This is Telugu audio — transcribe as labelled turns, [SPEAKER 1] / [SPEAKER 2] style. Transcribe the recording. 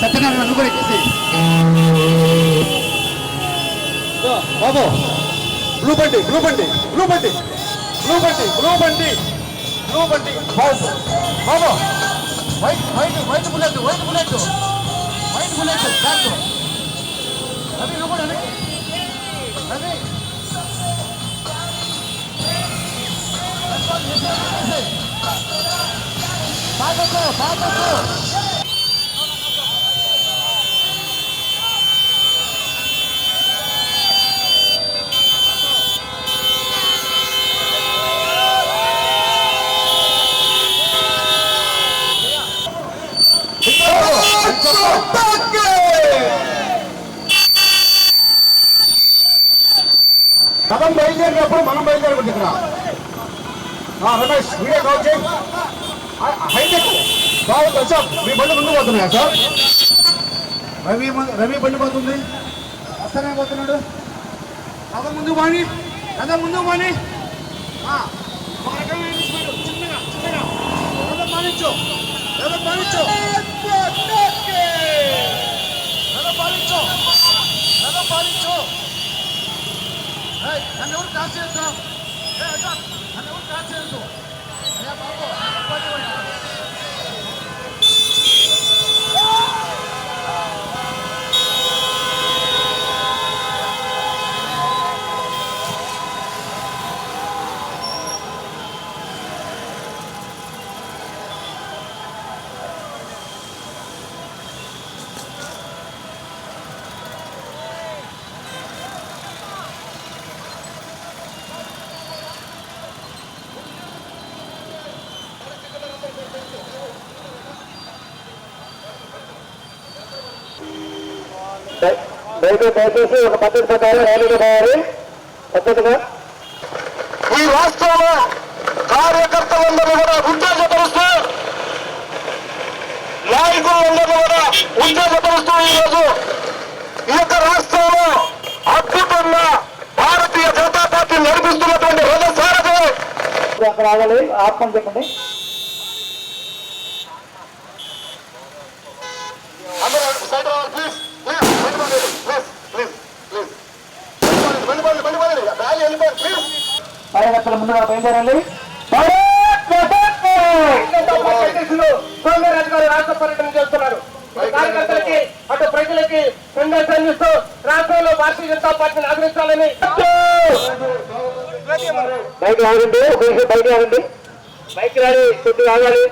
[SPEAKER 1] సత్యనారాయణ నువ్వు కూడా ఎక్కేసి
[SPEAKER 2] బాబు. బ్లూ బండి బ్లూ బండి బ్లూ బండి బ్లూ బండి బ్లూ బండి బ్లూ బండి బాబు బాబు
[SPEAKER 1] white white white bullet white bullet white bullet black back Ravi నువ్వు కూడా రవి రవి పాటకు పాటకు
[SPEAKER 2] రథం బయలుదేరినప్పుడు మనం బయలుదేరకూడదు ఇక్కడ రమేష్ మీరే కాల్ చేయి. హైటెక్ బాగుంది సార్ మీ బండి ముందు పోతున్నాయా సార్?
[SPEAKER 1] రవి రవి బండి పోతుంది. వస్తానే పోతున్నాడు. రథం ముందు పోని. రథం ముందు పోని. ఒక రకమైన చిన్నగా చిన్నగా. రథం మానించు రథం మానించు రథం పాలించు? రథం పాలించు? నన్ను ఎవరు కాల్ చేయొద్దు ఏ అడ్డా, నన్ను ఎవరు కాల్ చేయొద్దు అయ్యా బాబు.
[SPEAKER 2] దయచేసి ఒక పద్ధతి ప్రకారం ర్యాలీకి పోవాలి పద్ధతిగా ఈ రాష్ట్రంలో కార్యకర్తలందరూ కూడా ఉత్తేజపరుస్తూ నాయకులందరూ కూడా ఉత్తేజపరుస్తూ ఈరోజు ఈ యొక్క రాష్ట్రంలో అద్భుతంగా భారతీయ జనతా పార్టీ నడిపిస్తున్నటువంటి రథసారథి. అక్కడ ఆగాలి ఆత్మ చెప్పండి. కార్యకర్తల ముందుగా బయలుదేరండి.
[SPEAKER 3] రాష్ట్ర పర్యటన చేస్తున్నారు ఈ కార్యకర్తలకి అటు ప్రజలకి సందేశం అందిస్తూ రాష్ట్రంలో భారతీయ జనతా పార్టీని ఆదరించాలని
[SPEAKER 2] బయట ఆగండి బయట ఆగండి. బైక్ రాలి కొద్దిగా ఆగాలి.